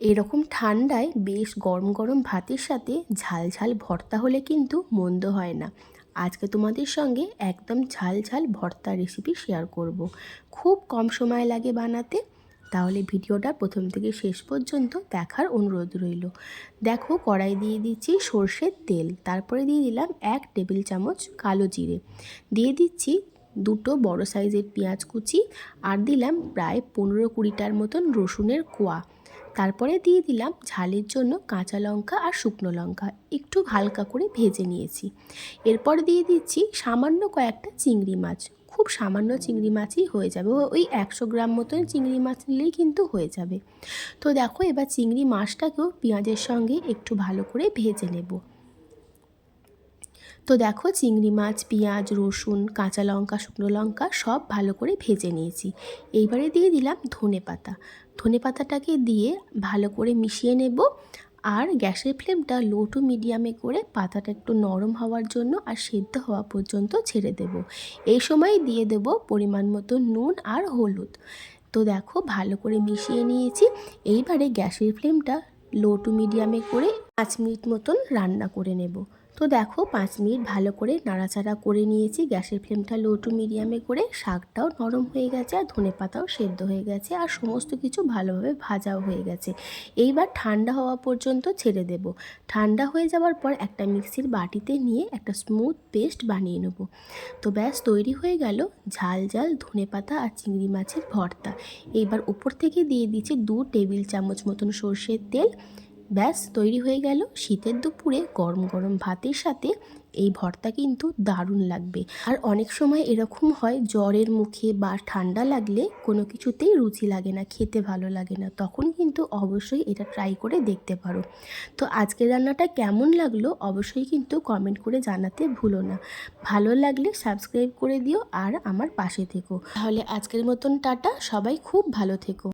এরকম ঠান্ডায় বেশ গরম গরম ভাতের সাথে ঝাল ঝাল ভর্তা হলে কিন্তু মন্দ হয় না। আজকে তোমাদের সঙ্গে একদম ঝাল ঝাল ভর্তা রেসিপি শেয়ার করব। খুব কম সময় লাগে বানাতে। তাহলে ভিডিওটা প্রথম থেকে শেষ পর্যন্ত দেখার অনুরোধ রইল। দেখো কড়াই দিয়ে দিচ্ছি সর্ষের তেল। তারপরে দিয়ে দিলাম এক টেবিল চামচ কালো জিরে। দিয়ে দিচ্ছি দুটো বড় সাইজের পেঁয়াজ কুচি। আর দিলাম প্রায় পনেরো কুড়িটার মতন রসুনের কোয়া। তারপরে দিয়ে দিলাম ঝালের জন্য কাঁচা লঙ্কা আর শুকনো লঙ্কা। একটু হালকা করে ভেজে নিয়েছি। এরপর দিয়ে দিচ্ছি সামান্য কয়েকটা চিংড়ি মাছ। খুব সামান্য চিংড়ি মাছই হয়ে যাবে। ওই একশো গ্রাম মতন চিংড়ি মাছ নিলেই কিন্তু হয়ে যাবে। তো দেখো এবার চিংড়ি মাছটাকেও পেঁয়াজের সঙ্গে একটু ভালো করে ভেজে নেব। তো দেখো চিংড়ি মাছ, পেঁয়াজ, রসুন, কাঁচা লঙ্কা, শুকনো লঙ্কা সব ভালো করে ভেজে নিয়েছি। এইবারে দিয়ে দিলাম ধনে পাতা। ধনে পাতাটাকে দিয়ে ভালো করে মিশিয়ে নেব আর গ্যাসের ফ্লেমটা লো টু মিডিয়ামে করে পাতাটা একটু নরম হওয়ার জন্য আর সেদ্ধ হওয়া পর্যন্ত ছেড়ে দেব। এই সময় দিয়ে দেব পরিমাণ মতো নুন আর হলুদ। তো দেখো ভালো করে মিশিয়ে নিয়েছি। এইবারে গ্যাসের ফ্লেমটা লো টু মিডিয়ামে করে পাঁচ মিনিট মতন রান্না করে নেব। তো দেখো, পাঁচ মিনিট ভালো করে নাড়াচাড়া করে নিয়েছি। গ্যাসের ফ্লেমটা লো টু মিডিয়ামে করে শাকটাও নরম হয়ে গেছে আর ধনে পাতাও সেদ্ধ হয়ে গেছে আর সমস্ত কিছু ভালোভাবে ভাজাও হয়ে গেছে। এইবার ঠান্ডা হওয়া পর্যন্ত ছেড়ে দেব। ঠান্ডা হয়ে যাওয়ার পর একটা মিক্সির বাটিতে নিয়ে একটা স্মুথ পেস্ট বানিয়ে নেব। তো ব্যাস, তৈরি হয়ে গেল ঝাল ঝাল ধনে পাতা আর চিংড়ি মাছের ভর্তা। এইবার উপর থেকে দিয়ে দিচ্ছি দু টেবিল চামচ মতন সর্ষের তেল। ব্যাস, তৈরি হয়ে গেল শীতের দুপুরে গরম গরম ভাতের সাথে। এই ভর্তা কিন্তু দারুণ লাগবে। আর অনেক সময় এরকম হয়, জ্বরের মুখে বা ঠান্ডা লাগলে কোনো কিছুতেই রুচি লাগে না, খেতে ভালো লাগে না। তখন কিন্তু অবশ্যই এটা ট্রাই করে দেখতে পারো। তো আজকের রান্নাটা কেমন লাগল অবশ্যই কিন্তু কমেন্ট করে জানাতে ভুলো না। ভালো লাগলে সাবস্ক্রাইব করে দিও আর আমার পাশে থেকো। তাহলে আজকের মতন টাটা, সবাই খুব ভালো থেকো।